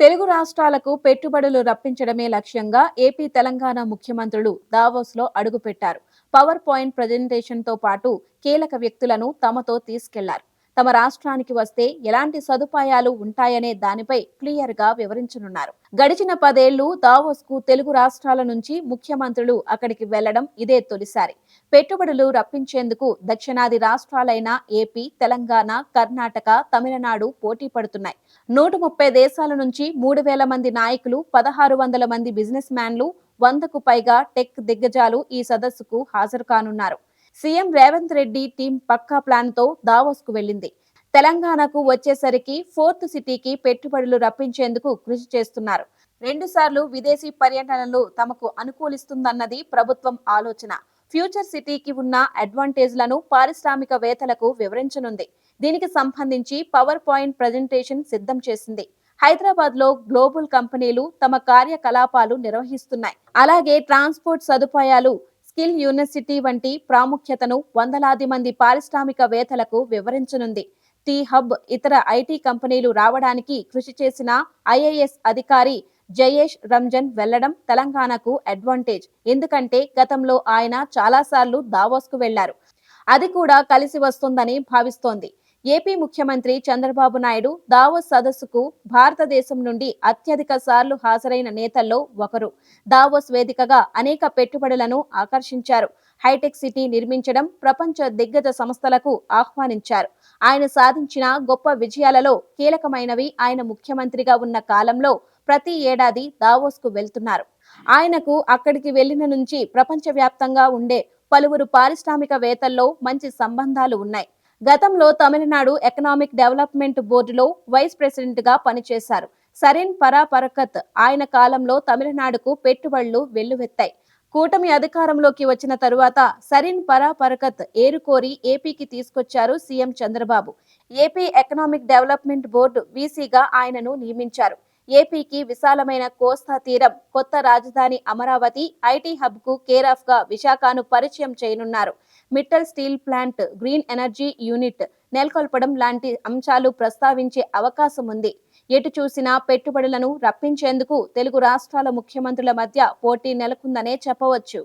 తెలుగు రాష్ట్రాలకు పెట్టుబడులు రప్పించడమే లక్ష్యంగా ఏపీ తెలంగాణ ముఖ్యమంత్రులు దావోస్లో అడుగుపెట్టారు. పవర్ పాయింట్ ప్రజెంటేషన్తో పాటు కీలక వ్యక్తులను తమతో తీసుకెళ్ళారు. తమ రాష్ట్రానికి వస్తే ఎలాంటి సదుపాయాలు ఉంటాయనే దానిపై క్లియర్గా వివరించనున్నారు. గడిచిన పదేళ్ళు దావోస్కు తెలుగు రాష్ట్రాల నుంచి ముఖ్యమంత్రులు అక్కడికి వెళ్ళడం ఇదే తొలిసారి. పెట్టుబడులు రప్పించేందుకు దక్షిణాది రాష్ట్రాలైన ఏపీ తెలంగాణ కర్ణాటక తమిళనాడు పోటీ పడుతున్నాయి. నూట ముప్పై దేశాల నుంచి మూడు వేల మంది నాయకులు పదహారు వందల మంది బిజినెస్ మ్యాన్లు వందకు పైగా టెక్ దిగ్గజాలు ఈ సదస్సుకు హాజరు కానున్నారు. సీఎం రేవంత్ రెడ్డి టీం పక్కా ప్లాన్తో దావోస్కు వెళ్ళింది తెలంగాణకు వచ్చేసరికి ఫోర్త్ సిటీకి పెట్టుబడులు రప్పించేందుకు కృషి చేస్తున్నారు. రెండు సార్లు విదేశీ పర్యటనలు తమకు అనుకూలిస్తుందన్నది ప్రభుత్వం ఆలోచన. ఫ్యూచర్ సిటీకి ఉన్న అడ్వాంటేజ్లను పారిశ్రామికవేత్తలకు వివరించనుంది. దీనికి సంబంధించి పవర్ పాయింట్ ప్రజెంటేషన్ సిద్ధం చేసింది. హైదరాబాద్లో గ్లోబల్ కంపెనీలు తమ కార్యకలాపాలు నిర్వహిస్తున్నాయి. అలాగే ట్రాన్స్పోర్ట్ సదుపాయాలు స్కిల్ యూనివర్సిటీ వంటి ప్రాముఖ్యతను వందలాది మంది పారిశ్రామికవేత్తలకు వివరించనుంది. టీ హబ్ ఇతర ఐటీ కంపెనీలు రావడానికి కృషి చేసిన ఐఏఎస్ అధికారి జయేష్ రంజన్ వెళ్ళడం తెలంగాణకు అడ్వాంటేజ్. ఎందుకంటే గతంలో ఆయన చాలాసార్లు దావోస్కు వెళ్ళారు. అది కూడా కలిసి వస్తుందని భావిస్తోంది. ఏపీ ముఖ్యమంత్రి చంద్రబాబు నాయుడు దావోస్ సదస్సుకు భారతదేశం నుండి అత్యధిక సార్లు హాజరైన నేతల్లో ఒకరు. దావోస్ వేదికగా అనేక పెట్టుబడులను ఆకర్షించారు. హైటెక్ సిటీ నిర్మించడం ప్రపంచ దిగ్గజ సంస్థలకు ఆహ్వానించారు. ఆయన సాధించిన గొప్ప విజయాలలో కీలకమైనవి ఆయన ముఖ్యమంత్రిగా ఉన్న కాలంలో ప్రతి ఏడాది దావోస్కు వెళ్తున్నారు. ఆయనకు అక్కడికి వెళ్ళిన నుంచి ప్రపంచవ్యాప్తంగా ఉండే పలువురు పారిశ్రామికవేత్తల్లో మంచి సంబంధాలు ఉన్నాయి. గతంలో తమిళనాడు ఎకనామిక్ డెవలప్మెంట్ బోర్డులో వైస్ ప్రెసిడెంట్గా పనిచేశారు. సరిన్ పరాపరకత్ ఆయన కాలంలో తమిళనాడుకు పెట్టుబడులు వెల్లువెత్తాయి. కూటమి అధికారంలోకి వచ్చిన తరువాత సరిన్ పరాపరకత్ ఏరుకోరి ఏపీకి తీసుకొచ్చారు CM Chandrababu. AP economic development board వీసీగా ఆయనను నియమించారు. ఏపీకి విశాలమైన కోస్తా తీరం కొత్త రాజధాని అమరావతి ఐటీ హబ్కు కేరాఫ్గా విశాఖను పరిచయం చేయనున్నారు. Mittal steel plant green energy unit నెలకొల్పడం లాంటి అంశాలు ప్రస్తావించే అవకాశం ఉంది. ఎటు చూసినా పెట్టుబడులను రప్పించేందుకు తెలుగు రాష్ట్రాల ముఖ్యమంత్రుల మధ్య పోటీ నెలకొందనే చెప్పవచ్చు.